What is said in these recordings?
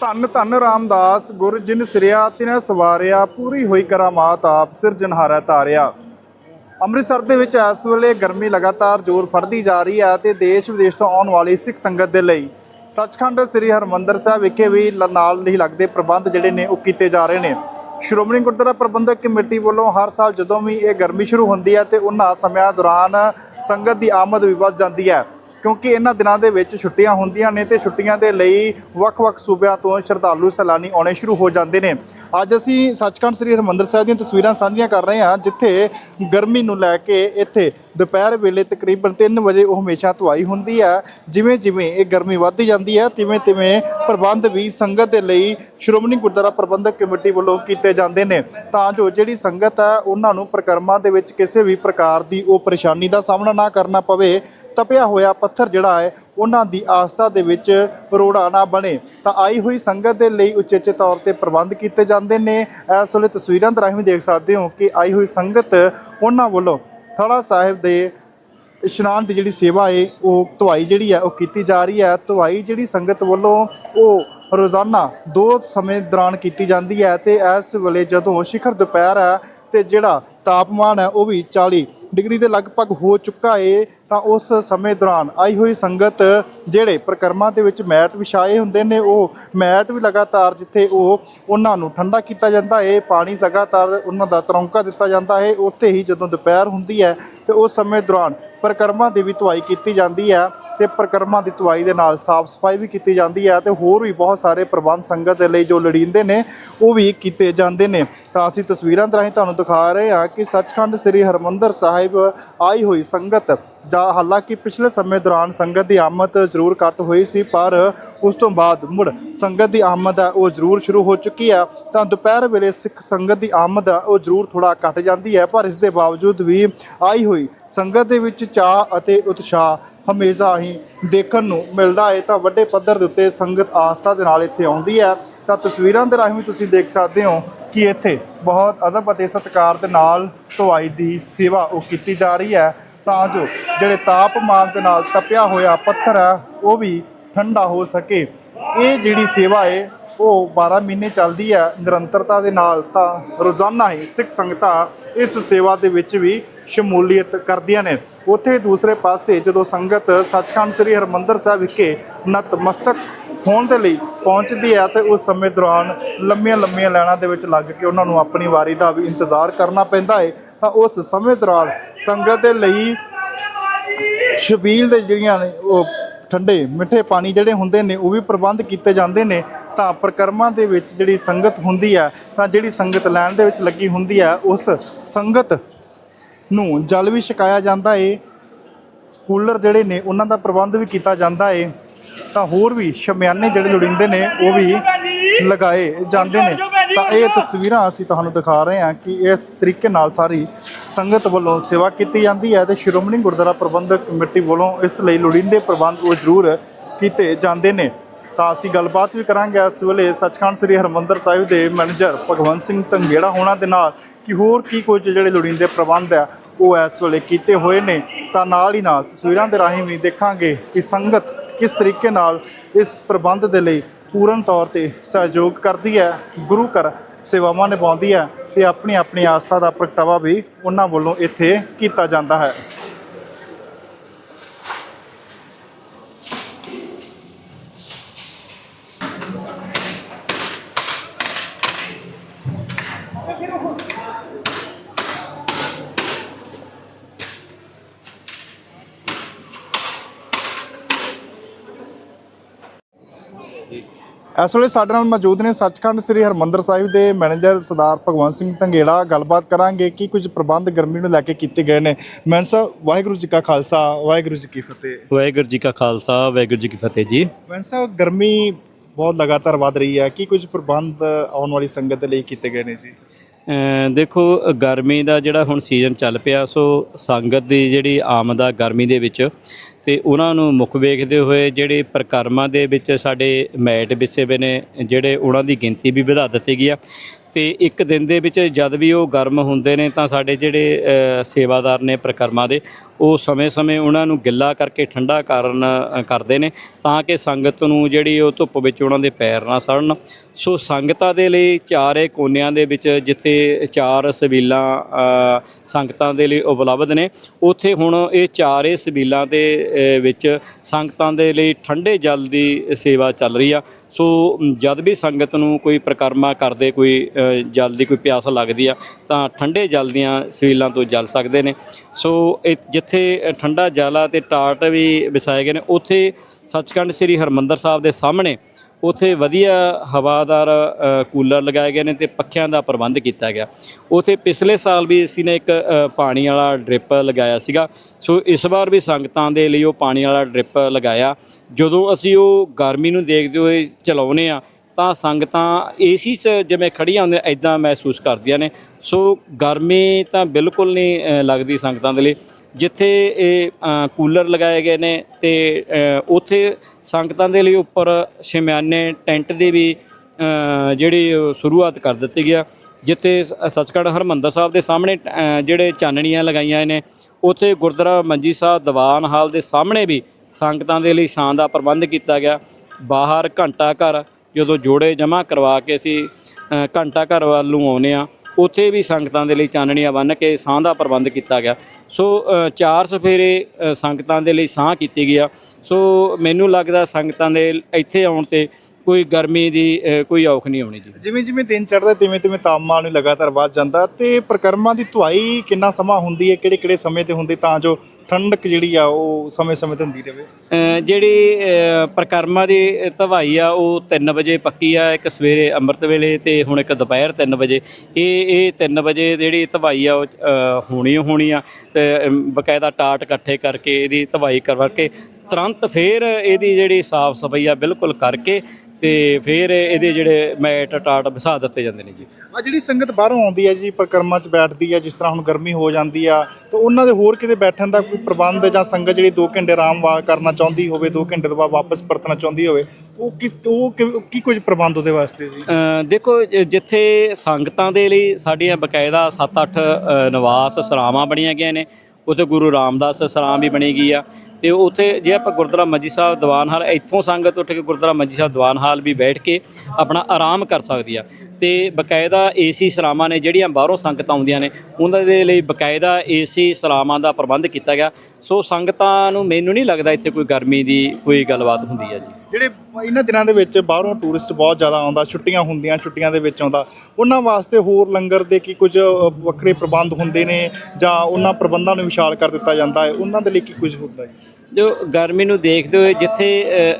ਧੰਨ ਧੰਨ ਰਾਮਦਾਸ, ਗੁਰ ਜਿਨ ਸਿਰਿਆ, ਤਿਨੈ ਸਵਾਰਿਆ, ਪੂਰੀ ਹੋਈ ਕਰਾਮਾਤ ਆਪ ਸਿਰਜਣਹਾਰਾ ਤਾਰਿਆ ਅੰਮ੍ਰਿਤਸਰ ਦੇ ਵਿੱਚ ਇਸ ਵੇਲੇ ਗਰਮੀ ਲਗਾਤਾਰ ਜ਼ੋਰ ਫੜਦੀ ਜਾ ਰਹੀ ਹੈ ਤੇ ਦੇਸ਼ ਵਿਦੇਸ਼ ਤੋਂ ਆਉਣ ਵਾਲੀ ਸਿੱਖ ਸੰਗਤ ਦੇ ਲਈ ਸੱਚਖੰਡ ਸ੍ਰੀ ਹਰਮੰਦਰ ਸਾਹਿਬ ਵਿਖੇ ਵੀ ਲ- ਨਾਲ ਹੀ ਲੱਗਦੇ ਪ੍ਰਬੰਧ ਜਿਹੜੇ ਨੇ ਉਹ ਕੀਤੇ ਜਾ ਰਹੇ ਨੇ। ਸ਼੍ਰੋਮਣੀ ਗੁਰਦੁਆਰਾ ਪ੍ਰਬੰਧਕ ਕਮੇਟੀ ਵੱਲੋਂ ਹਰ ਸਾਲ ਜਦੋਂ ਵੀ ਇਹ ਗਰਮੀ ਸ਼ੁਰੂ ਹੁੰਦੀ ਹੈ ਤੇ ਉਹਨਾਂ ਸਮਿਆਂ ਦੌਰਾਨ ਸੰਗਤ ਦੀ ਆਮਦ ਵੀ ਵੱਧ ਜਾਂਦੀ ਹੈ। ਕਿਉਂਕਿ ਇਹਨਾਂ ਦਿਨਾਂ ਦੇ ਵਿੱਚ ਛੁੱਟੀਆਂ ਹੁੰਦੀਆਂ ਨੇ ਤੇ ਛੁੱਟੀਆਂ ਦੇ ਲਈ ਵੱਖ-ਵੱਖ ਸੂਬਿਆਂ ਤੋਂ ਸ਼ਰਧਾਲੂ ਸੈਲਾਨੀ ਆਉਣੇ ਸ਼ੁਰੂ ਹੋ ਜਾਂਦੇ ਨੇ। ਅੱਜ ਅਸੀਂ ਸੱਚਖੰਡ ਸ੍ਰੀ ਹਰਿਮੰਦਰ ਸਾਹਿਬ ਦੀਆਂ ਤਸਵੀਰਾਂ ਸਾਂਝੀਆਂ ਕਰ ਰਹੇ ਹਾਂ, ਜਿੱਥੇ ਗਰਮੀ ਨੂੰ ਲੈ ਕੇ ਇੱਥੇ ਦੁਪਹਿਰ ਵੇਲੇ ਤਕਰੀਬਨ 3 ਵਜੇ ਉਹ ਹਮੇਸ਼ਾ ਧੁਆਈ ਹੁੰਦੀ ਹੈ। ਜਿਵੇਂ ਜਿਵੇਂ ਇਹ ਗਰਮੀ ਵੱਧਦੀ ਜਾਂਦੀ ਹੈ, ਤਿਵੇਂ ਤਿਵੇਂ ਪ੍ਰਬੰਧ ਵੀ ਸੰਗਤ ਦੇ ਲਈ ਸ਼੍ਰੋਮਣੀ ਗੁਰਦੁਆਰਾ ਪ੍ਰਬੰਧਕ ਕਮੇਟੀ ਵੱਲੋਂ ਕੀਤੇ ਜਾਂਦੇ ਨੇ। ਤਾਂ ਜੋ ਜਿਹੜੀ ਸੰਗਤ ਹੈ, ਉਹਨਾਂ ਨੂੰ ਪ੍ਰਕਰਮਾਂ ਦੇ ਵਿੱਚ ਕਿਸੇ ਵੀ ਪ੍ਰਕਾਰ ਦੀ ਉਹ ਪਰੇਸ਼ਾਨੀ ਦਾ ਸਾਹਮਣਾ ਨਾ ਕਰਨਾ ਪਵੇ। ਤਪਿਆ ਹੋਇਆ ਪੱਥਰ ਜਿਹੜਾ ਹੈ ਉਹਨਾਂ ਦੀ ਆਸਥਾ ਦੇ ਵਿੱਚ ਰੋੜਾ ਨਾ ਬਣੇ। ਤਾਂ ਆਈ ਹੋਈ ਸੰਗਤ ਦੇ ਲਈ ਉਚੇਚੇ ਤੌਰ ਤੇ ਪ੍ਰਬੰਧ ਕੀਤੇ ਜਾਂਦੇ ਨੇ। ਇਸ ਵੇਲੇ ਤਸਵੀਰਾਂ ਦੇ ਰਾਹੀਂ ਵੀ ਦੇਖ ਸਕਦੇ ਹੋ ਕਿ ਆਈ ਹੋਈ ਸੰਗਤ ਉਹਨਾਂ ਵੱਲੋਂ ਥੜਾ ਸਾਹਿਬ ਦੇ ਇਸ਼ਨਾਨ ਦੀ ਜਿਹੜੀ ਸੇਵਾ ਹੈ, ਉਹ ਧੁਆਈ ਜਿਹੜੀ ਹੈ, ਉਹ ਕੀਤੀ ਜਾ ਰਹੀ ਹੈ। ਧੁਆਈ ਜਿਹੜੀ ਸੰਗਤ ਵੱਲੋਂ ਉਹ ਰੋਜ਼ਾਨਾ ਦੋ ਸਮੇਂ ਦੌਰਾਨ ਕੀਤੀ ਜਾਂਦੀ ਹੈ ਤੇ ਇਸ ਵੇਲੇ ਜਦੋਂ ਸਿਖਰ ਦੁਪਹਿਰ ਹੈ ਤੇ ਜਿਹੜਾ ਤਾਪਮਾਨ ਹੈ, ਉਹ ਵੀ 40 ਡਿਗਰੀ ਦੇ ਲਗਭਗ ਹੋ ਚੁੱਕਾ ਹੈ ਤਾਂ ਉਸ ਸਮੇਂ ਦੌਰਾਨ ਆਈ ਹੋਈ ਸੰਗਤ ਜਿਹੜੇ ਪ੍ਰਕਰਮਾਂ ਦੇ ਵਿੱਚ ਮੈਟ ਵਿਛਾਏ ਹੁੰਦੇ ਨੇ, ਉਹ ਮੈਟ ਵੀ ਲਗਾਤਾਰ ਜਿੱਥੇ ਉਹ ਉਹਨਾਂ ਨੂੰ ਠੰਡਾ ਕੀਤਾ ਜਾਂਦਾ ਹੈ ਪਾਣੀ ਲਗਾਤਾਰ ਉਹਨਾਂ ਦਾ ਤਰੌਂਕਾ ਦਿੱਤਾ ਜਾਂਦਾ ਹੈ ਉੱਥੇ ਹੀ ਜਦੋਂ ਦੁਪਹਿਰ ਹੁੰਦੀ ਹੈ, ਤੇ ਉਸ ਸਮੇਂ ਦੌਰਾਨ ਪ੍ਰਕਰਮਾਂ ਦੀ ਵੀ ਧੁਆਈ ਕੀਤੀ ਜਾਂਦੀ ਹੈ ਤੇ ਪ੍ਰਕਰਮਾਂ ਦੀ ਧੁਆਈ ਦੇ ਨਾਲ ਸਾਫ਼ ਸਫ਼ਾਈ ਵੀ ਕੀਤੀ ਜਾਂਦੀ ਹੈ ਤੇ ਹੋਰ ਵੀ ਬਹੁਤ ਸਾਰੇ ਪ੍ਰਬੰਧ ਸੰਗਤ ਦੇ ਲਈ ਜੋ ਲੋੜੀਂਦੇ ਨੇ, ਉਹ ਵੀ ਕੀਤੇ ਜਾਂਦੇ ਨੇ। ਤਾਂ ਅਸੀਂ ਤਸਵੀਰਾਂ ਦੇ ਰਾਹੀਂ ਤੁਹਾਨੂੰ ਦਿਖਾ ਰਹੇ ਹਾਂ ਕਿ ਸੱਚਖੰਡ ਸ੍ਰੀ ਹਰਮੰਦਰ ਸਾਹਿਬ ਆਈ ਹੋਈ ਸੰਗਤ ਜਾਂ ਹਾਲਾਂਕਿ ਪਿਛਲੇ ਸਮੇਂ ਦੌਰਾਨ ਸੰਗਤ ਦੀ ਆਮਦ ਜ਼ਰੂਰ ਘੱਟ ਹੋਈ ਸੀ, ਪਰ ਉਸ ਤੋਂ ਬਾਅਦ ਮੁੜ ਸੰਗਤ ਦੀ ਆਮਦ ਹੈ, ਉਹ ਜ਼ਰੂਰ ਸ਼ੁਰੂ ਹੋ ਚੁੱਕੀ ਹੈ। ਤਾਂ ਦੁਪਹਿਰ ਵੇਲੇ ਸਿੱਖ ਸੰਗਤ ਦੀ ਆਮਦ ਹੈ, ਉਹ ਜ਼ਰੂਰ ਥੋੜਾ ਘਟ ਜਾਂਦੀ ਹੈ, ਪਰ ਇਸ ਦੇ ਬਾਵਜੂਦ ਵੀ ਆਈ ਹੋਈ ਸੰਗਤ ਦੇ ਵਿੱਚ ਚਾਹ ਅਤੇ ਉਤਸ਼ਾਹ ਹਮੇਸ਼ਾ ਹੀ ਦੇਖਣ ਨੂੰ ਮਿਲਦਾ ਹੈ। ਤਾਂ ਵੱਡੇ ਪੱਧਰ ਦੇ ਉੱਤੇ ਸੰਗਤ ਆਸਥਾ ਦੇ ਨਾਲ ਇੱਥੇ ਆਉਂਦੀ ਹੈ। ਤਾਂ ਤਸਵੀਰਾਂ ਦੇ ਰਾਹੀਂ ਵੀ ਤੁਸੀਂ ਦੇਖ ਸਕਦੇ ਹੋ ਕਿ ਇੱਥੇ ਬਹੁਤ ਅਦਬ ਅਤੇ ਸਤਿਕਾਰ ਦੇ ਨਾਲ ਢੁਆਈ ਦੀ ਸੇਵਾ ਉਹ ਕੀਤੀ ਜਾ ਰਹੀ ਹੈ। ਤਾਂ ਜੋ ਜਿਹੜੇ ਤਾਪਮਾਨ ਦੇ ਨਾਲ ਤਪਿਆ ਹੋਇਆ ਪੱਥਰ ਹੈ, ਉਹ ਵੀ ਠੰਡਾ ਹੋ ਸਕੇ। ਇਹ ਜਿਹੜੀ ਸੇਵਾ ਹੈ ਉਹ 12 ਮਹੀਨੇ ਚੱਲਦੀ ਹੈ। ਨਿਰੰਤਰਤਾ ਦੇ ਨਾਲ ਤਾਂ ਰੋਜ਼ਾਨਾ ਹੀ ਸਿੱਖ ਸੰਗਤਾਂ ਇਸ ਸੇਵਾ ਦੇ ਵਿੱਚ ਵੀ ਸ਼ਮੂਲੀਅਤ ਕਰਦੀਆਂ ਨੇ। ਉੱਥੇ ਦੂਸਰੇ ਪਾਸੇ ਜਦੋਂ ਸੰਗਤ ਸੱਚਖੰਡ ਸ੍ਰੀ ਹਰਮੰਦਰ ਸਾਹਿਬ ਵਿਖੇ ਨਤਮਸਤਕ ਹੋਣ ਦੇ ਲਈ ਪਹੁੰਚਦੀ ਹੈ ਤੇ ਉਸ ਸਮੇਂ ਦੌਰਾਨ ਲੰਮੀਆਂ ਲੰਮੀਆਂ ਲਾਈਨਾਂ ਦੇ ਵਿੱਚ ਲੱਗ ਕੇ ਉਹਨਾਂ ਨੂੰ ਆਪਣੀ ਵਾਰੀ ਦਾ ਵੀ ਇੰਤਜ਼ਾਰ ਕਰਨਾ ਪੈਂਦਾ ਹੈ। ਤਾਂ ਉਸ ਸਮੇਂ ਦੌਰਾਨ ਸੰਗਤ ਦੇ ਲਈ ਛਬੀਲ ਦੇ ਜਿਹੜੀਆਂ ਨੇ ਉਹ ਠੰਡੇ ਮਿੱਠੇ ਪਾਣੀ ਜਿਹੜੇ ਹੁੰਦੇ ਨੇ ਉਹ ਵੀ ਪ੍ਰਬੰਧ ਕੀਤੇ ਜਾਂਦੇ ਨੇ। ਤਾਂ ਪ੍ਰਕਰਮਾਂ ਦੇ ਵਿੱਚ ਜਿਹੜੀ ਸੰਗਤ ਹੁੰਦੀ ਹੈ, ਤਾਂ ਜਿਹੜੀ ਸੰਗਤ ਲੈਣ ਦੇ ਵਿੱਚ ਲੱਗੀ ਹੁੰਦੀ ਹੈ, ਉਸ ਸੰਗਤ ਨੂੰ ਜਲ ਵੀ ਛਕਾਇਆ ਜਾਂਦਾ ਏ ਕੂਲਰ ਜਿਹੜੇ ਨੇ ਉਹਨਾਂ ਦਾ ਪ੍ਰਬੰਧ ਵੀ ਕੀਤਾ ਜਾਂਦਾ ਏ ਤਾਂ ਹੋਰ ਵੀ ਸ਼ਮਿਆਨੇ ਜਿਹੜੇ ਲੋੜੀਂਦੇ ਨੇ, ਉਹ ਵੀ ਲਗਾਏ ਜਾਂਦੇ ਨੇ। ਤਾਂ ਇਹ ਤਸਵੀਰਾਂ ਅਸੀਂ ਤੁਹਾਨੂੰ ਦਿਖਾ ਰਹੇ ਹਾਂ ਕਿ ਇਸ ਤਰੀਕੇ ਨਾਲ ਸਾਰੀ ਸੰਗਤ ਵੱਲੋਂ ਸੇਵਾ ਕੀਤੀ ਜਾਂਦੀ ਹੈ ਤੇ ਸ਼੍ਰੋਮਣੀ ਗੁਰਦੁਆਰਾ ਪ੍ਰਬੰਧਕ ਕਮੇਟੀ ਵੱਲੋਂ ਇਸ ਲਈ ਲੋੜੀਂਦੇ ਪ੍ਰਬੰਧ ਉਹ ਜ਼ਰੂਰ ਕੀਤੇ ਜਾਂਦੇ ਨੇ। ਤਾਂ ਅਸੀਂ ਗੱਲਬਾਤ ਵੀ ਕਰਾਂਗੇ ਇਸ ਵੇਲੇ ਸੱਚਖੰਡ ਸ੍ਰੀ ਹਰਮੰਦਰ ਸਾਹਿਬ ਦੇ ਮੈਨੇਜਰ ਭਗਵੰਤ ਸਿੰਘ ਧੰਗੇੜਾ ਹੋਣਾ ਦੇ ਨਾਲ ਕਿ ਹੋਰ ਕੀ ਕੁਝ ਜਿਹੜੇ ਲੋੜੀਂਦੇ ਪ੍ਰਬੰਧ ਆ, ਉਹ ਇਸ ਵੇਲੇ ਕੀਤੇ ਹੋਏ ਨੇ। ਤਾਂ ਨਾਲ ਹੀ ਨਾਲ ਤਸਵੀਰਾਂ ਦੇ ਰਾਹੀਂ ਵੀ ਦੇਖਾਂਗੇ ਕਿ ਸੰਗਤ ਕਿਸ ਤਰੀਕੇ ਨਾਲ ਇਸ ਪ੍ਰਬੰਧ ਦੇ ਲਈ ਪੂਰਨ ਤੌਰ ਤੇ ਸਹਿਯੋਗ ਕਰਦੀ ਹੈ, ਗੁਰੂ ਘਰ ਸੇਵਾਵਾਂ ਨਿਭਾਉਂਦੀ ਹੈ ਤੇ ਆਪਣੀ ਆਪਣੀ ਆਸਥਾ ਦਾ ਪ੍ਰਗਟਾਵਾ ਵੀ ਉਹਨਾਂ ਵੱਲੋਂ ਇੱਥੇ ਕੀਤਾ ਜਾਂਦਾ ਹੈ। ਇਸ ਵੇਲੇ ਸਾਡੇ ਨਾਲ ਮੌਜੂਦ ਨੇ ਸੱਚਖੰਡ ਸ੍ਰੀ ਹਰਮੰਦਰ ਸਾਹਿਬ ਦੇ ਮੈਨੇਜਰ ਸਰਦਾਰ ਭਗਵੰਤ ਸਿੰਘ ਧੰਗੇੜਾ। ਗੱਲਬਾਤ ਕਰਾਂਗੇ ਕਿ ਕੁਝ ਪ੍ਰਬੰਧ ਗਰਮੀ ਨੂੰ ਲੈ ਕੇ ਕੀਤੇ ਗਏ ਨੇ। ਮੈਂ ਸਾਹਿਬ ਵਾਹਿਗੁਰੂ ਜੀ ਕਾ ਖਾਲਸਾ ਵਾਹਿਗੁਰੂ ਜੀ ਕੀ ਫਤਿਹ। ਵਾਹਿਗੁਰੂ ਜੀ ਕਾ ਖਾਲਸਾ ਵਾਹਿਗੁਰੂ ਜੀ ਕੀ ਫਤਿਹ ਜੀ। ਮੈਂ ਸਾਹਿਬ ਗਰਮੀ ਬਹੁਤ ਲਗਾਤਾਰ ਵੱਧ ਰਹੀ ਹੈ। ਕੀ ਕੁਝ ਪ੍ਰਬੰਧ ਆਉਣ ਵਾਲੀ ਸੰਗਤ ਦੇ ਲਈ ਕੀਤੇ ਗਏ ਨੇ ਜੀ? ਦੇਖੋ ਗਰਮੀ ਦਾ ਜਿਹੜਾ ਹੁਣ ਸੀਜ਼ਨ ਚੱਲ ਪਿਆ ਸੋ ਸੰਗਤ ਦੀ ਜਿਹੜੀ ਆਮਦ ਆ ਗਰਮੀ ਦੇ ਵਿੱਚ ਤੇ ਉਹਨਾਂ ਨੂੰ ਮੁੱਖ ਵੇਖਦੇ ਹੋਏ ਜਿਹੜੇ ਪ੍ਰਕਰਮਾਂ ਦੇ ਵਿੱਚ ਸਾਡੇ ਮੈਟ ਵਿਛੇ ਹੋਏ ਨੇ, ਜਿਹੜੇ ਉਹਨਾਂ ਦੀ ਗਿਣਤੀ ਵੀ ਵਧਾ ਦਿੱਤੀ ਗਈ ਆ। ਤੇ ਇੱਕ ਦਿਨ ਦੇ ਵਿੱਚ ਜਦ ਵੀ ਉਹ ਗਰਮ ਹੁੰਦੇ ਨੇ ਤਾਂ ਸਾਡੇ ਜਿਹੜੇ ਸੇਵਾਦਾਰ ਨੇ ਪ੍ਰਕਰਮਾ ਦੇ, ਉਹ ਸਮੇਂ-ਸਮੇਂ ਉਹਨਾਂ ਨੂੰ ਗਿੱਲਾ ਕਰਕੇ ਠੰਡਾ ਕਰਨ ਕਰਦੇ ਨੇ ਤਾਂ ਕਿ ਸੰਗਤ ਨੂੰ ਜਿਹੜੀ ਉਹ ਧੁੱਪ ਵਿੱਚ ਉਹਨਾਂ ਦੇ ਪੈਰ ਨਾ ਸੜਨ। ਸੋ ਸੰਗਤਾਂ ਦੇ ਲਈ ਚਾਰੇ ਕੋਨਿਆਂ ਦੇ ਵਿੱਚ ਜਿੱਥੇ ਚਾਰ ਸਬੀਲਾਂ ਸੰਗਤਾਂ ਦੇ ਲਈ ਉਪਲਬਧ ਨੇ, ਉੱਥੇ ਹੁਣ ਇਹ ਚਾਰੇ ਸਬੀਲਾਂ ਦੇ ਵਿੱਚ ਸੰਗਤਾਂ ਦੇ ਲਈ ਠੰਡੇ ਜਲ ਦੀ ਸੇਵਾ ਚੱਲ ਰਹੀ ਆ। ਸੋ ਜਦ ਵੀ ਸੰਗਤ ਨੂੰ ਕੋਈ ਪ੍ਰਕਰਮਾ ਕਰਦੇ, ਕੋਈ ਜਲ ਦੀ ਕੋਈ ਪਿਆਸ ਲੱਗਦੀ ਆ, ਤਾਂ ਠੰਡੇ ਜਲ ਦੀਆਂ ਸਬੀਲਾਂ ਤੋਂ ਜਲ ਸਕਦੇ ਨੇ। ਸੋ ਇਹ ਜਿੱਥੇ ਠੰਡਾ ਜਲ ਆ ਤੇ ਟਾਟ ਵੀ ਵਿਛਾਏ ਗਏ ਨੇ, ਉੱਥੇ ਸੱਚਖੰਡ ਸ੍ਰੀ ਹਰਮੰਦਰ ਸਾਹਿਬ ਦੇ ਸਾਹਮਣੇ ਉਥੇ ਵਧੀਆ ਹਵਾਦਾਰ ਕੂਲਰ ਲਗਾਏ ਗਏ ਨੇ ਤੇ ਪੱਖਿਆਂ ਦਾ ਪ੍ਰਬੰਧ ਕੀਤਾ ਗਿਆ। ਉਥੇ ਪਿਛਲੇ ਸਾਲ ਵੀ ਅਸੀਂ ਨੇ ਇੱਕ ਪਾਣੀ ਵਾਲਾ ਡ੍ਰਿਪ ਲਗਾਇਆ ਸੀਗਾ। ਸੋ ਇਸ ਵਾਰ ਵੀ ਸੰਗਤਾਂ ਦੇ ਲਈ ਉਹ ਪਾਣੀ ਵਾਲਾ ਡ੍ਰਿਪ ਲਗਾਇਆ। ਜਦੋਂ ਅਸੀਂ ਉਹ ਗਰਮੀ ਨੂੰ ਦੇਖਦੇ ਹੋਏ ਚਲਾਉਨੇ ਆ ਤਾਂ ਸੰਗਤਾਂ ਏਸੀ 'ਚ ਜਿਵੇਂ ਖੜੀਆਂ ਹੁੰਦੀਆਂ ਐਦਾਂ ਮਹਿਸੂਸ ਕਰਦੀਆਂ ਨੇ। ਸੋ ਗਰਮੀ ਤਾਂ ਬਿਲਕੁਲ ਨਹੀਂ ਲੱਗਦੀ ਸੰਗਤਾਂ ਦੇ ਲਈ। ਜਿੱਥੇ ਇਹ ਕੂਲਰ ਲਗਾਏ ਗਏ ਨੇ ਤੇ ਉੱਥੇ ਸੰਗਤਾਂ ਦੇ ਲਈ ਉੱਪਰ ਸ਼ਮਿਆਨੇ ਟੈਂਟ ਦੀ ਵੀ ਜਿਹੜੀ ਸ਼ੁਰੂਆਤ ਕਰ ਦਿੱਤੀ ਗਿਆ ਜਿੱਥੇ ਸ- ਸੱਚਖੰਡ ਹਰਮੰਦਰ ਸਾਹਿਬ ਦੇ ਸਾਹਮਣੇ ਜਿਹੜੇ ਚਾਨਣੀਆਂ ਲਗਾਈਆਂ ਨੇ, ਉੱਥੇ ਗੁਰਦੁਆਰਾ ਮੰਜੀ ਸਾਹਿਬ ਦੀਵਾਨ ਹਾਲ ਦੇ ਸਾਹਮਣੇ ਵੀ ਸੰਗਤਾਂ ਦੇ ਲਈ ਛਾਂ ਦਾ ਪ੍ਰਬੰਧ ਕੀਤਾ ਗਿਆ। ਬਾਹਰ ਘੰਟਾ ਘਰ ਜਦੋਂ ਜੋੜੇ ਜਮ੍ਹਾਂ ਕਰਵਾ ਕੇ ਅਸੀਂ ਘੰਟਾ ਘਰ ਵੱਲ ਨੂੰ ਆਉਨੇ ਆ ਉੱਥੇ ਵੀ ਸੰਗਤਾਂ ਦੇ ਲਈ ਚਾਨਣੀਆਂ ਬੰਨ੍ਹ ਕੇ ਸਾਹ ਦਾ ਪ੍ਰਬੰਧ ਕੀਤਾ ਗਿਆ। ਸੋ ਚਾਰ ਸਫੇਰੇ ਸੰਗਤਾਂ ਦੇ ਲਈ ਸਾਹ ਕੀਤੀ ਗਿਆ ਸੋ, ਮੈਨੂੰ ਲੱਗਦਾ ਸੰਗਤਾਂ ਦੇ ਇੱਥੇ ਆਉਣ ਤੇ ਕੋਈ ਗਰਮੀ ਦੀ ਕੋਈ ਔਖ ਨਹੀਂ ਆਉਣੀ ਜੀ। ਜਿਵੇਂ ਜਿਵੇਂ ਦਿਨ ਚੜ੍ਹਦਾ, ਤਿਵੇਂ ਤਿਵੇਂ ਤਾਪਮਾਨ ਵੀ ਲਗਾਤਾਰ ਵੱਧ ਜਾਂਦਾ ਤੇ ਪ੍ਰਕਰਮਾਂ ਦੀ ਧੁਆਈ ਕਿੰਨਾ ਸਮਾਂ ਹੁੰਦੀ ਹੈ, ਕਿਹੜੇ ਕਿਹੜੇ ਸਮੇਂ ਤੇ ਹੁੰਦੀ ਤਾਂ ਜੋ ਠੰਡਕ ਜਿਹੜੀ ਆ ਉਹ ਸਮੇਂ-ਸਮੇਂ ਤੇ ਹੁੰਦੀ ਰਹੇ ਅ, ਜਿਹੜੀ ਅ, ਪ੍ਰਕਰਮਾ ਦੀ ਧਵਾਈ ਆ ਉਹ 3 ਵਜੇ ਪੱਕੀ ਆ ਇੱਕ ਸਵੇਰੇ ਅੰਮ੍ਰਿਤ ਵੇਲੇ ਤੇ ਹੁਣ ਇੱਕ ਦੁਪਹਿਰ 3 ਵਜੇ। ਇਹ ਇਹ 3 ਵਜੇ ਜਿਹੜੀ ਧਵਾਈ ਆ ਉਹ ਅ, ਹੋਣੀ ਓ ਹੋਣੀ ਆ। ਤੇ ਅਮ, ਬਕਾਇਦਾ ਟਾਟ ਇਕੱਠੇ ਕਰਕੇ ਇਹਦੀ ਧਵਾਈ ਕਰਵਾ ਕੇ ਤੁਰੰਤ ਫੇਰ ਇਹਦੀ ਜਿਹੜੀ ਸਾਫ਼ ਸਫ਼ਾਈ ਆ ਬਿਲਕੁਲ ਕਰਕੇ ਤੇ ਫਿਰ ਇਹਦੇ ਜਿਹੜੇ ਮੈਟ ਟਾਟ ਵਿਛਾ ਦਿੱਤੇ ਜਾਂਦੇ ਨੇ ਜੀ। ਆ ਜਿਹੜੀ ਸੰਗਤ ਬਾਹਰੋਂ ਆਉਂਦੀ ਹੈ ਜੀ ਪ੍ਰਕਰਮਾਂ 'ਚ ਬੈਠਦੀ ਹੈ ਜਿਸ ਤਰ੍ਹਾਂ ਹੁਣ ਗਰਮੀ ਹੋ ਜਾਂਦੀ ਆ ਤਾਂ ਉਹਨਾਂ ਦੇ ਹੋਰ ਕਿਤੇ ਬੈਠਣ ਦਾ ਕੋਈ ਪ੍ਰਬੰਧ ਜਾਂ ਸੰਗਤ ਜਿਹੜੀ 2 ਘੰਟੇ ਆਰਾਮ ਵਾ ਕਰਨਾ ਚਾਹੁੰਦੀ ਹੋਵੇ 2 ਘੰਟੇ ਤੋਂ ਬਾਅਦ ਵਾਪਸ ਪਰਤਣਾ ਚਾਹੁੰਦੀ ਹੋਵੇ ਉਹ ਕੀ ਉਹ ਕਿ- ਕੀ ਕੁਝ ਪ੍ਰਬੰਧ ਉਹਦੇ ਵਾਸਤੇ ਜੀ? ਅ, ਦੇਖੋ ਜ- ਜਿੱਥੇ ਸੰਗਤਾਂ ਦੇ ਲਈ ਸਾਡੀਆਂ ਬਕਾਇਦਾ 7-8 ਨਿਵਾਸ ਸਰਾਵਾਂ ਬਣੀਆਂ ਗਈਆਂ ਨੇ ਉੱਥੇ ਗੁਰੂ ਰਾਮਦਾਸ ਸਰਾਂ ਵੀ ਬਣੀ ਗਈ ਆ। ਤੇ ਉੱਥੇ ਜੇ ਆਪਾਂ ਗੁਰਦੁਆਰਾ ਮੰਜੀ ਸਾਹਿਬ ਦੀਵਾਨ ਹਾਲ, ਇੱਥੋਂ ਸੰਗਤ ਉੱਠ ਕੇ ਗੁਰਦੁਆਰਾ ਮੰਜੀ ਸਾਹਿਬ ਦੀਵਾਨ ਹਾਲ ਵੀ ਬੈਠ ਕੇ ਆਪਣਾ ਆਰਾਮ ਕਰ ਸਕਦੀ ਆ। ਤੇ ਬਕਾਇਦਾ ਏਸੀ ਸਰਾਵਾਂ ਨੇ ਜਿਹੜੀਆਂ ਬਾਹਰੋਂ ਸੰਗਤਾਂ ਆਉਂਦੀਆਂ ਨੇ, ਉਹਨਾਂ ਦੇ ਲਈ ਬਕਾਇਦਾ ਏਸੀ ਸਰਾਵਾਂ ਦਾ ਪ੍ਰਬੰਧ ਕੀਤਾ ਗਿਆ। ਸੋ ਸੰਗਤਾਂ ਨੂੰ ਮੈਨੂੰ ਨਹੀਂ ਲੱਗਦਾ ਇੱਥੇ ਕੋਈ ਗਰਮੀ ਦੀ ਕੋਈ ਗੱਲਬਾਤ ਹੁੰਦੀ ਹੈ ਜੀ। ਜਿਹੜੇ ਇਹਨਾਂ ਦਿਨਾਂ ਦੇ ਵਿੱਚ ਬਾਹਰੋਂ ਟੂਰਿਸਟ ਬਹੁਤ ਜ਼ਿਆਦਾ ਆਉਂਦਾ, ਛੁੱਟੀਆਂ ਹੁੰਦੀਆਂ, ਛੁੱਟੀਆਂ ਦੇ ਵਿੱਚ ਆਉਂਦਾ, ਉਹਨਾਂ ਵਾਸਤੇ ਹੋਰ ਲੰਗਰ ਦੇ ਕੀ ਕੁਝ ਵੱਖਰੇ ਪ੍ਰਬੰਧ ਹੁੰਦੇ ਨੇ ਜਾਂ ਉਹਨਾਂ ਪ੍ਰਬੰਧਾਂ ਨੂੰ ਵਿਸ਼ਾਲ ਕਰ ਦਿੱਤਾ ਜਾਂਦਾ ਹੈ? ਉਹਨਾਂ ਦੇ ਲਈ ਕੀ ਕੁਝ ਹੁੰਦਾ ਹੈ ਜੋ ਗਰਮੀ ਨੂੰ ਦੇਖਦੇ ਹੋਏ ਜਿੱਥੇ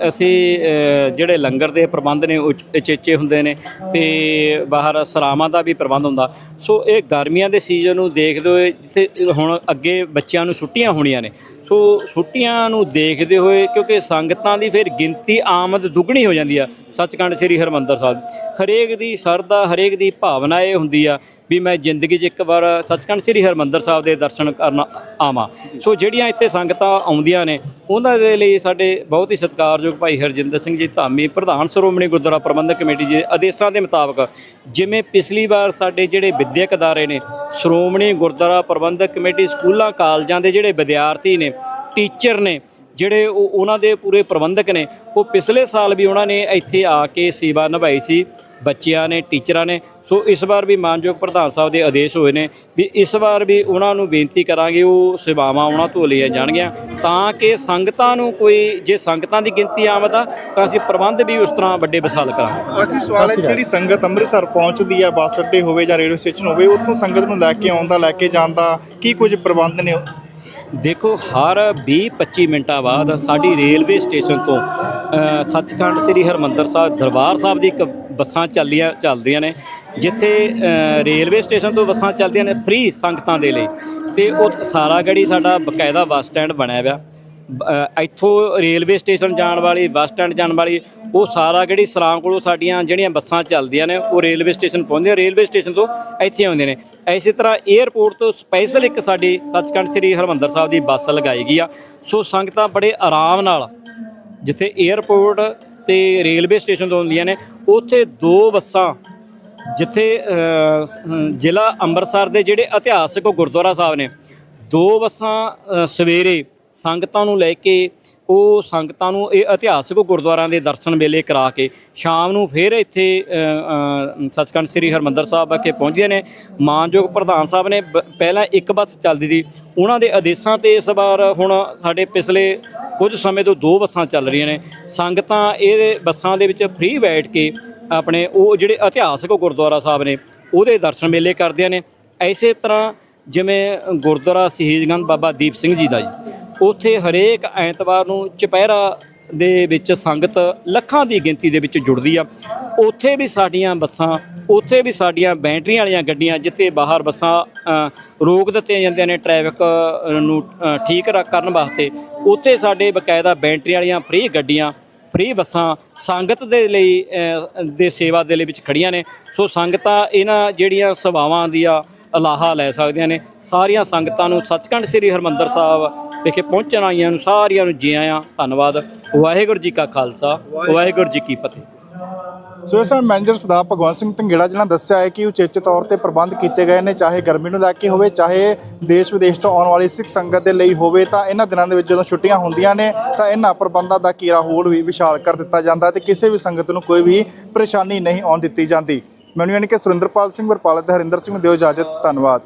ਅਸੀਂ ਜਿਹੜੇ ਲੰਗਰ ਦੇ ਪ੍ਰਬੰਧ ਨੇ ਉਹ ਉਚੇਚੇ ਹੁੰਦੇ ਨੇ, ਤੇ ਬਾਹਰ ਸਰਾਵਾਂ ਦਾ ਵੀ ਪ੍ਰਬੰਧ ਹੁੰਦਾ। ਸੋ ਇਹ ਗਰਮੀਆਂ ਦੇ ਸੀਜ਼ਨ ਨੂੰ ਦੇਖਦੇ ਹੋਏ ਜਿੱਥੇ ਹੁਣ ਅੱਗੇ ਬੱਚਿਆਂ ਨੂੰ ਛੁੱਟੀਆਂ ਹੋਣੀਆਂ ਨੇ ਸੋ ਛੁੱਟੀਆਂ ਨੂੰ ਦੇਖਦੇ ਹੋਏ, ਕਿਉਂਕਿ ਸੰਗਤਾਂ ਦੀ ਫਿਰ ਗਿਣਤੀ ਆਮਦ ਦੁੱਗਣੀ ਹੋ ਜਾਂਦੀ ਆ। ਸੱਚਖੰਡ ਸ੍ਰੀ ਹਰਮੰਦਰ ਸਾਹਿਬ। ਹਰੇਕ ਦੀ ਸਰਦਾ ਹਰੇਕ ਦੀ ਭਾਵਨਾ ਇਹ ਹੁੰਦੀ ਆ ਵੀ ਮੈਂ ਜ਼ਿੰਦਗੀ 'ਚ ਇੱਕ ਵਾਰ ਸੱਚਖੰਡ ਸ੍ਰੀ ਹਰਮੰਦਰ ਸਾਹਿਬ ਦੇ ਦਰਸ਼ਨ ਕਰਨ ਆਵਾਂ। ਸੋ ਜਿਹੜੀਆਂ ਇੱਥੇ ਸੰਗਤਾਂ ਆਉਂਦੀਆਂ ਨੇ, ਉਹਨਾਂ ਦੇ ਲਈ ਸਾਡੇ ਬਹੁਤ ਹੀ ਸਤਿਕਾਰਯੋਗ ਭਾਈ ਹਰਜਿੰਦਰ ਸਿੰਘ ਜੀ ਧਾਮੀ, ਪ੍ਰਧਾਨ ਸ਼੍ਰੋਮਣੀ ਗੁਰਦੁਆਰਾ ਪ੍ਰਬੰਧਕ ਕਮੇਟੀ ਜੀ ਦੇ ਆਦੇਸ਼ਾਂ ਦੇ ਮੁਤਾਬਕ ਜਿਵੇਂ ਪਿਛਲੀ ਵਾਰ ਸਾਡੇ ਜਿਹੜੇ ਵਿਦਿਅਕ ਅਦਾਰੇ ਨੇ, ਸ਼੍ਰੋਮਣੀ ਗੁਰਦੁਆਰਾ ਪ੍ਰਬੰਧਕ ਕਮੇਟੀ, ਸਕੂਲਾਂ, ਕਾਲਜਾਂ ਦੇ ਜਿਹੜੇ ਵਿਦਿਆਰਥੀ ਨੇ ਟੀਚਰ ਨੇ, ਜਿਹੜੇ ਉਹ ਉਹਨਾਂ ਦੇ ਪੂਰੇ ਪ੍ਰਬੰਧਕ ਨੇ, ਉਹ ਪਿਛਲੇ ਸਾਲ ਵੀ ਉਹਨਾਂ ਨੇ ਇੱਥੇ ਆ ਕੇ ਸੇਵਾ ਨਿਭਾਈ ਸੀ, ਬੱਚਿਆਂ ਨੇ, ਟੀਚਰਾਂ ਨੇ। ਸੋ ਇਸ ਵਾਰ ਵੀ ਮਾਨਯੋਗ ਪ੍ਰਧਾਨ ਸਾਹਿਬ ਦੇ ਆਦੇਸ਼ ਹੋਏ ਨੇ ਵੀ ਇਸ ਵਾਰ ਵੀ ਉਹਨਾਂ ਨੂੰ ਬੇਨਤੀ ਕਰਾਂਗੇ, ਉਹ ਸੇਵਾਵਾਂ ਉਹਨਾਂ ਤੋਂ ਲਈਆਂ ਜਾਣਗੀਆਂ, ਤਾਂ ਕਿ ਸੰਗਤਾਂ ਨੂੰ ਕੋਈ, ਜੇ ਸੰਗਤਾਂ ਦੀ ਗਿਣਤੀ ਆਮਦ ਆ ਤਾਂ ਅਸੀਂ ਪ੍ਰਬੰਧ ਵੀ ਉਸ ਤਰ੍ਹਾਂ ਵੱਡੇ ਵਿਸ਼ਾਲ ਕਰਾਂਗੇ। ਆਖਰੀ ਸਵਾਲ ਹੈ, ਜਿਹੜੀ ਸੰਗਤ ਅੰਮ੍ਰਿਤਸਰ ਪਹੁੰਚਦੀ ਆ, ਬੱਸ ਅੱਡੇ ਹੋਵੇ ਜਾਂ ਰੇਲਵੇ ਸਟੇਸ਼ਨ ਹੋਵੇ, ਉੱਥੋਂ ਸੰਗਤ ਨੂੰ ਲੈ ਕੇ ਆਉਂਦਾ ਲੈ ਕੇ ਜਾਣ ਦਾ ਕੀ ਕੁਝ ਪ੍ਰਬੰਧ ਨੇ? ਦੇਖੋ, ਹਰ 20-25 ਮਿੰਟਾਂ ਬਾਅਦ ਸਾਡੀ ਰੇਲਵੇ ਸਟੇਸ਼ਨ ਤੋਂ ਸੱਚਖੰਡ ਸ੍ਰੀ ਹਰਮੰਦਰ ਸਾਹਿਬ, ਦਰਬਾਰ ਸਾਹਿਬ ਦੀ ਇੱਕ ਬੱਸਾਂ ਚੱਲੀਆਂ, ਚੱਲਦੀਆਂ ਨੇ, ਜਿੱਥੇ ਰੇਲਵੇ ਸਟੇਸ਼ਨ ਤੋਂ ਬੱਸਾਂ ਚੱਲਦੀਆਂ ਨੇ ਫ੍ਰੀ ਸੰਗਤਾਂ ਦੇ ਲਈ। ਤੇ ਉਹ ਸਾਰਾ ਗੜੀ ਸਾਡਾ ਬਕਾਇਦਾ ਬੱਸ ਸਟੈਂਡ ਬਣਿਆ ਹੋਇਆ। ਇੱਥੋਂ ਰੇਲਵੇ ਸਟੇਸ਼ਨ ਜਾਣ ਵਾਲੀ, ਬੱਸ ਸਟੈਂਡ ਜਾਣ ਵਾਲੀ, ਉਹ ਸਾਰਾ ਜਿਹੜੀ ਸਰਾਂ ਕੋਲੋਂ ਸਾਡੀਆਂ ਜਿਹੜੀਆਂ ਬੱਸਾਂ ਚੱਲਦੀਆਂ ਨੇ, ਉਹ ਰੇਲਵੇ ਸਟੇਸ਼ਨ ਪਹੁੰਚਦੀਆਂ ਰੇਲਵੇ ਸਟੇਸ਼ਨ ਤੋਂ ਇੱਥੇ ਆਉਂਦੇ ਨੇ। ਇਸੇ ਤਰ੍ਹਾਂ 에ਅਰਪੋਰਟ ਤੋਂ ਸਪੈਸ਼ਲ ਇੱਕ ਸਾਡੀ ਸੱਚਖੰਡ ਸ੍ਰੀ ਹਰਮੰਦਰ ਸਾਹਿਬ ਦੀ ਬੱਸ ਲਗਾਈ ਗਈ ਆ। ਸੋ ਸੰਗਤਾਂ ਬੜੇ ਆਰਾਮ ਨਾਲ ਜਿੱਥੇ 에ਅਰਪੋਰਟ ਤੇ ਰੇਲਵੇ ਸਟੇਸ਼ਨ ਤੋਂ ਆਉਂਦੀਆਂ ਨੇ, ਉੱਥੇ ਦੋ ਬੱਸਾਂ ਜਿੱਥੇ ਜ਼ਿਲ੍ਹਾ ਅੰਮ੍ਰਿਤਸਰ ਦੇ ਜਿਹੜੇ ਇਤਿਹਾਸਕ ਗੁਰਦੁਆਰਾ ਸਾਹਿਬ ਨੇ, ਦੋ ਬੱਸਾਂ ਸਵੇਰੇ ਸੰਗਤਾਂ ਨੂੰ ਲੈ ਕੇ, ਉਹ ਸੰਗਤਾਂ ਨੂੰ ਇਹ ਇਤਿਹਾਸਕ ਗੁਰਦੁਆਰਿਆਂ ਦੇ ਦਰਸ਼ਨ ਵੇਲੇ ਕਰਾ ਕੇ ਸ਼ਾਮ ਨੂੰ ਫਿਰ ਇੱਥੇ ਸੱਚਖੰਡ ਸ੍ਰੀ ਹਰਮੰਦਰ ਸਾਹਿਬ ਵਿਖੇ ਕੇ ਪਹੁੰਚਦੇ ਨੇ। ਮਾਨਯੋਗ ਪ੍ਰਧਾਨ ਸਾਹਿਬ ਨੇ ਬ- ਪਹਿਲਾਂ ਇੱਕ ਬੱਸ ਚੱਲਦੀ ਸੀ। ਉਹਨਾਂ ਦੇ ਆਦੇਸ਼ਾਂ ਤੇ ਇਸ ਵਾਰ ਹੁਣ ਸਾਡੇ ਪਿਛਲੇ ਕੁਝ ਸਮੇਂ ਤੋਂ ਦੋ ਬੱਸਾਂ ਚੱਲ ਰਹੀਆਂ ਨੇ। ਸੰਗਤਾਂ ਇਹ ਬੱਸਾਂ ਦੇ ਵਿੱਚ ਫ੍ਰੀ ਬੈਠ ਕੇ ਆਪਣੇ ਉਹ ਜਿਹੜੇ ਇਤਿਹਾਸਕ ਗੁਰਦੁਆਰਾ ਸਾਹਿਬ ਨੇ, ਉਹਦੇ ਦਰਸ਼ਨ ਮੇਲੇ ਕਰਦੀਆਂ ਨੇ। ਐਸੇ ਤਰ੍ਹਾਂ ਜਿਵੇਂ ਗੁਰਦੁਆਰਾ ਸ਼ਹੀਦਗੰਜ ਬਾਬਾ ਦੀਪ ਸਿੰਘ ਜੀ ਦਾ ਜੀ, ਉੱਥੇ ਹਰੇਕ ਐਤਵਾਰ ਨੂੰ ਚੁਪਹਿਰਾ ਦੇ ਵਿੱਚ ਸੰਗਤ ਲੱਖਾਂ ਦੀ ਗਿਣਤੀ ਦੇ ਵਿੱਚ ਜੁੜਦੀ ਆ। ਉੱਥੇ ਵੀ ਸਾਡੀਆਂ ਬੱਸਾਂ, ਉੱਥੇ ਵੀ ਸਾਡੀਆਂ ਬੈਟਰੀਆਂ ਵਾਲੀਆਂ ਗੱਡੀਆਂ ਜਿੱਥੇ ਬਾਹਰ ਬੱਸਾਂ ਰੋਕ ਦਿੱਤੀਆਂ ਜਾਂਦੀਆਂ ਨੇ ਟ੍ਰੈਫਿਕ ਨੂੰ ਠੀਕ ਰ- ਕਰਨ ਵਾਸਤੇ, ਉੱਥੇ ਸਾਡੇ ਬਕਾਇਦਾ ਬੈਟਰੀ ਵਾਲੀਆਂ ਫ੍ਰੀ ਗੱਡੀਆਂ, ਫ੍ਰੀ ਬੱਸਾਂ ਸੰਗਤ ਦੇ ਲਈ ਦੇ ਸੇਵਾ ਦੇ ਲਈ ਵਿੱਚ ਖੜੀਆਂ ਨੇ। ਸੋ ਸੰਗਤਾਂ ਇਹਨਾਂ ਜਿਹੜੀਆਂ ਸੇਵਾਵਾਂ ਦੀਆਂ ਅਲਾਹਾ ਲੈ ਸਕਦੀਆਂ ਨੇ। ਸਾਰੀਆਂ ਸੰਗਤਾਂ ਨੂੰ ਸੱਚਖੰਡ ਸ੍ਰੀ ਹਰਮੰਦਰ ਸਾਹਿਬ ਵਿਖੇ ਪਹੁੰਚਣ ਆਈਆਂ ਨੂੰ ਸਾਰੀਆਂ ਨੂੰ ਜੀ ਆਇਆਂ, ਧੰਨਵਾਦ। ਵਾਹਿਗੁਰੂ ਜੀ ਕਾ ਖਾਲਸਾ, ਵਾਹਿਗੁਰੂ ਜੀ ਕੀ ਫਤਿਹ। ਸੋ ਇਸ ਨਾਲ ਮੈਨੇਜਰ ਸਰਦਾਰ ਭਗਵੰਤ ਸਿੰਘ ਧੰਗੇੜਾ ਜਿਨ੍ਹਾਂ ਦੱਸਿਆ ਹੈ ਕਿ ਉਚੇਚੇ ਤੌਰ ਤੇ ਪ੍ਰਬੰਧ ਕੀਤੇ ਗਏ ਨੇ, ਚਾਹੇ ਗਰਮੀ ਨੂੰ ਲੈ ਕੇ ਹੋਵੇ, ਚਾਹੇ ਦੇਸ਼ ਵਿਦੇਸ਼ ਤੋਂ ਆਉਣ ਵਾਲੀ ਸਿੱਖ ਸੰਗਤ ਦੇ ਲਈ ਹੋਵੇ, ਤਾਂ ਇਹਨਾਂ ਦਿਨਾਂ ਦੇ ਵਿੱਚ ਜਦੋਂ ਛੁੱਟੀਆਂ ਹੁੰਦੀਆਂ ਨੇ, ਤਾਂ ਇਹਨਾਂ ਪ੍ਰਬੰਧਾਂ ਦਾ ਕੀਰਾ ਹੋਰ ਵੀ ਵਿਸ਼ਾਲ ਕਰ ਦਿੱਤਾ ਜਾਂਦਾ ਤੇ ਕਿਸੇ ਵੀ ਸੰਗਤ ਨੂੰ ਕੋਈ ਵੀ ਪਰੇਸ਼ਾਨੀ ਨਹੀਂ ਆਉਣ ਦਿੱਤੀ ਜਾਂਦੀ। ਮੈਨੂੰ ਯਾਨੀ ਕਿ ਸੁਰਿੰਦਰਪਾਲ ਸਿੰਘ ਵਰਪਾਲ ਤੇ ਹਰਿੰਦਰ ਸਿੰਘ ਨੂੰ ਦਿਓ ਇਜਾਜ਼ਤ ਧੰਨਵਾਦ।